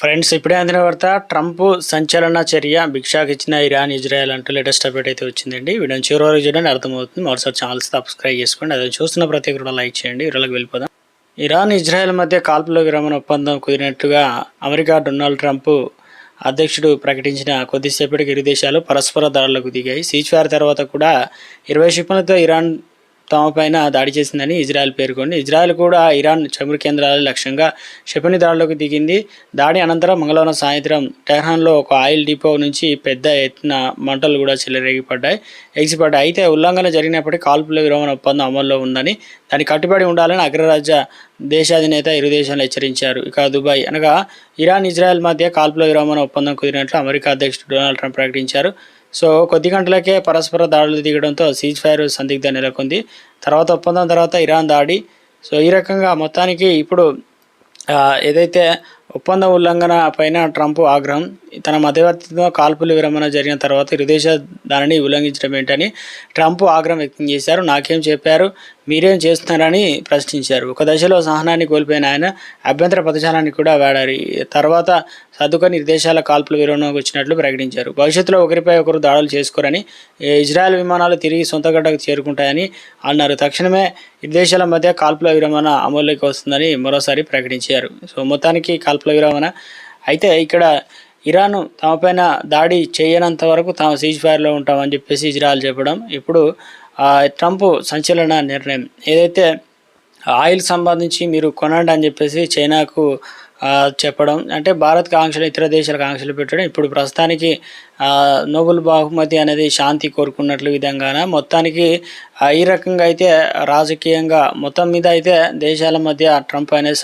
Friends ఇప్పుడే అందిన వార్త ట్రంప్ సంచలన చర్య భిక్షాకి ఇచ్చిన ఇరాన్ ఇజ్రాయెల్ అంటూ లేటెస్ట్ అప్డేట్ అయితే వచ్చిందండి. వీడియోని చివరి వరకు చూడండి అర్థమవుతుంది. మరోసారి ఛానల్ సబ్స్క్రైబ్ చేసుకోండి. అది చూస్తున్న ప్రతి ఒక్కరు లైక్ చేయండి. వీళ్ళకి వెళ్ళిపోదాం. ఇరాన్ ఇజ్రాయెల్ మధ్య కాల్పుల విరమణ ఒప్పందం కుదిరినట్లుగా అమెరికా డొనాల్డ్ ట్రంప్ అధ్యక్షుడు ప్రకటించిన కొద్దిసేపటికి ఇరు దేశాలు పరస్పర దాడులకు దిగాయి. సీజ్ ఫైర్ తర్వాత కూడా ఇరవై క్షిపణులతో ఇరాన్ తమ పైన దాడి చేసిందని ఇజ్రాయెల్ పేర్కొంది. ఇజ్రాయెల్ కూడా ఇరాన్ చమురు కేంద్రాల లక్ష్యంగా క్షిపణి దాడిలోకి దిగింది. దాడి అనంతరం మంగళవారం సాయంత్రం టెహ్రాన్లో ఒక ఆయిల్ డిపో నుంచి పెద్ద ఎత్తున మంటలు కూడా చెలరేగిపడ్డాయి. ఎగిసిపడ్డాయి. అయితే ఉల్లంఘన జరిగినప్పటికీ కాల్పుల విరమణ ఒప్పందం అమల్లో ఉందని దాన్ని కట్టుబడి ఉండాలని అగ్రరాజ్య దేశాధినేత ఇరు దేశాలు హెచ్చరించారు. ఇక దుబాయ్ అనగా ఇరాన్ ఇజ్రాయెల్ మధ్య కాల్పుల విరమణ ఒప్పందం కుదిరినట్లు అమెరికా అధ్యక్షుడు డొనాల్డ్ ట్రంప్ ప్రకటించారు. సో కొద్ది గంటలకే పరస్పర దాడులు దిగడంతో సీజ్ ఫైర్ సందిగ్ధ నెలకొంది. తర్వాత ఒప్పందం తర్వాత ఇరాన్ దాడి. సో ఈ రకంగా మొత్తానికి ఇప్పుడు ఏదైతే ఒప్పంద ఉల్లంఘన పైన ట్రంప్ ఆగ్రహం. తన మధ్యవర్తితో కాల్పుల విరమణ జరిగిన తర్వాత ఇరుదేశ దానిని ఉల్లంఘించడం ఏంటని ట్రంప్ ఆగ్రహం వ్యక్తం చేశారు. నాకేం చెప్పారు? మీరేం చేస్తున్నారని ప్రశ్నించారు. ఒక దశలో సహనాన్ని కోల్పోయిన ఆయన అభ్యంతర పదజాలాన్ని కూడా వాడారు. తర్వాత సర్దుకొని నిర్దేశాల కాల్పుల విరమణకు వచ్చినట్లు ప్రకటించారు. భవిష్యత్తులో ఒకరిపై ఒకరు దాడులు చేసుకోరని ఇజ్రాయెల్ విమానాలు తిరిగి సొంత గడ్డకు చేరుకుంటాయని అన్నారు. తక్షణమే ఇరు దేశాల మధ్య కాల్పుల విరమణ అమలులోకి వస్తుందని మరోసారి ప్రకటించారు. సో మొత్తానికి కాల్పు విరమణ అయితే ఇక్కడ ఇరాన్ తమపైన దాడి చేయనంత వరకు తాము సీజ్ ఫైర్లో ఉంటామని చెప్పేసి ఇజ్రాయల్ చెప్పడం. ఇప్పుడు ఆ, ట్రంప్ సంచలన నిర్ణయం. ఏదైతే ఆయిల్ సంబంధించి మీరు కొనండి అని చెప్పేసి చైనాకు చెప్పడం. అంటే భారత్కి ఆంక్షలు ఇతర దేశాలకు ఆంక్షలు పెట్టడం. ఇప్పుడు ప్రస్తుతానికి నోబుల్ నోబెల్ బహుమతి అనేది శాంతి కోరుకున్నట్లు విధంగాన మొత్తానికి ఈ రకంగా అయితే రాజకీయంగా మొత్తం మీద అయితే దేశాల మధ్య ట్రంప్ అనేది